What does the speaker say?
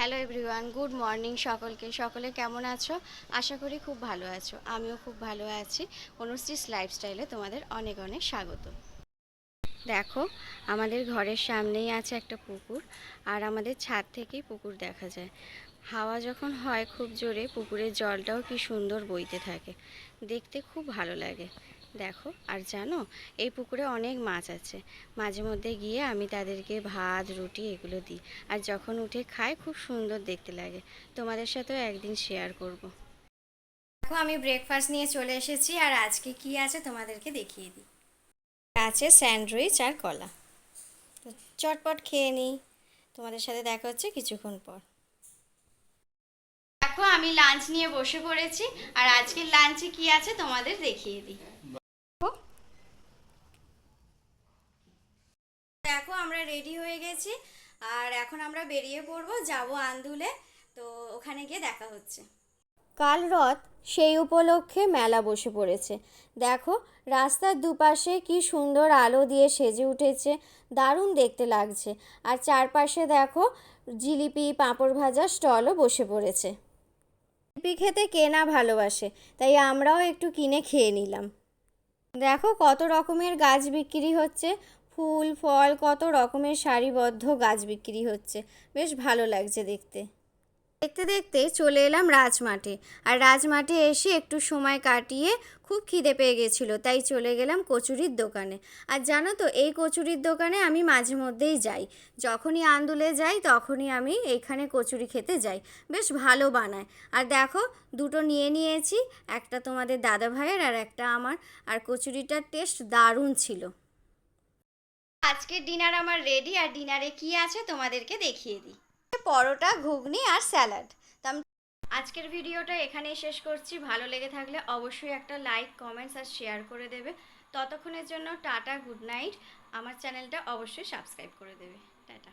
Hello everyone good morning সকলকে। সকলে কেমন আছো? আশা করি খুব ভালো আছো। আমিও খুব ভালো আছি। অনুশ্রীস লাইফস্টাইলে তোমাদের অনেক অনেক স্বাগত। দেখো, আমাদের ঘরের সামনেই আছে একটা পুকুর, আর আমাদের ছাদ থেকেই পুকুর দেখা যায়। হাওয়া যখন হয় খুব জোরে, পুকুরের জলটাও কি সুন্দর বইতে থাকে। দেখতে খুব ভালো লাগে। দেখো, আর জানো, এই পুকুরে অনেক মাছ আছে। মাঝে মধ্যে গিয়ে আমি তাদেরকে ভাত, রুটি এগুলো দিই। আর যখন উঠে খায় খুব সুন্দর দেখতে লাগে। তোমাদের সাথেও একদিন শেয়ার করব। দেখো, আমি ব্রেকফাস্ট নিয়ে চলে এসেছি আর আজকে কি আছে তোমাদেরকে দেখিয়ে দিই। আছে স্যান্ডউইচ আর কলা। চটপট খেয়ে নিই। তোমাদের সাথে দেখা হচ্ছে কিছুক্ষণ পর। দেখো, আমি লাঞ্চ নিয়ে বসে পড়েছি। আর আজকের লাঞ্চে কি আছে তোমাদের দেখিয়ে দিই। দেখো, আমরা রেডি হয়ে গেছি। আর এখন আমরা বেরিয়ে পড়ব, যাব আন্দুলে। তো ওখানে গিয়ে দেখা হচ্ছে। কাল রথ সেই উপলক্ষে মেলা বসে পড়েছে। দেখো, রাস্তার দুপাশে কি সুন্দর আলো দিয়ে সেজে উঠেছে। দারুণ দেখতে লাগছে। আর চারপাশে দেখো, জিলিপি, পাঁপড় ভাজা স্টলও বসে পড়েছে। জিলিপি খেতে কে না ভালোবাসে, তাই আমরাও একটু কিনে খেয়ে নিলাম। দেখো কত রকমের গাছ বিক্রি হচ্ছে, ফুল, ফল, কত রকমের সারিবদ্ধ গাছ বিক্রি হচ্ছে। বেশ ভালো লাগছে দেখতে। দেখতে দেখতে চলে এলাম রাজমাঠে। আর রাজমাঠে এসে একটু সময় কাটিয়ে খুব খিদে পেয়ে গেছিল, তাই চলে গেলাম কচুরির দোকানে। আর জানো তো, এই কচুরির দোকানে আমি মাঝে মধ্যেই যাই। যখনই আন্দুলে যাই, তখনই আমি এইখানে কচুরি খেতে যাই। বেশ ভালো বানায়। আর দেখো, দুটো নিয়ে নিয়েছি, একটা তোমাদের দাদা ভাইয়ের আর একটা আমার। আর কচুরিটার টেস্ট দারুণ ছিল। আজকের ডিনার আমার রেডি, আর ডিনারে কি আছে তোমাদেরকে দেখিয়ে দিই। পরোটা, ঘুগনি আর স্যালাড। আজকের ভিডিওটা এখানেই শেষ করছি। ভালো লেগে থাকলে অবশ্যই একটা লাইক, কমেন্টস আর শেয়ার করে দেবে। ততক্ষণের জন্য টাটা, গুড নাইট। আমার চ্যানেলটা অবশ্যই সাবস্ক্রাইব করে দেবে। টাটা।